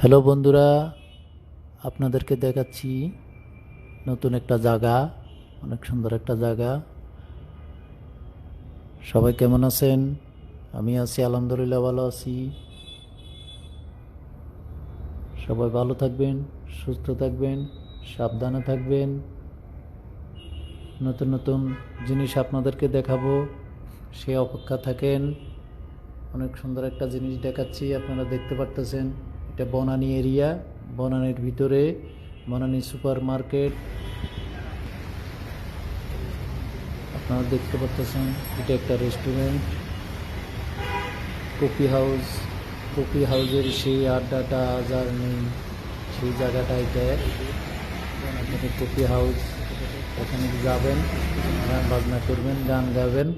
Hello বন্ধুরা, আপনাদেরকে দেখাচ্ছি নতুন একটা জায়গা, অনেক সুন্দর একটা জায়গা। সবাই কেমন আছেন? আমি আছি, আলহামদুলিল্লাহ ভালো আছি। সবাই ভালো থাকবেন, সুস্থ থাকবেন, সাবধানে থাকবেন। নতুন নতুন জিনিস আপনাদেরকে দেখাবো, সে অপেক্ষা থাকেন। অনেক সুন্দর একটা জিনিস দেখাচ্ছি, আপনারা দেখতে পারতেছেন। এটা বনানী এরিয়া, বনানীর ভিতরে বনানী সুপার মার্কেট আপনারা দেখতে পারতেছেন এটা একটা রেস্টুরেন্ট। কফি হাউস, কফি হাউসের সেই আড্ডাটা আজ আর নেই, সেই জায়গাটা এটা। কফি হাউস, এখানে যাবেন, গান বাজনা করবেন, গান গাবেন।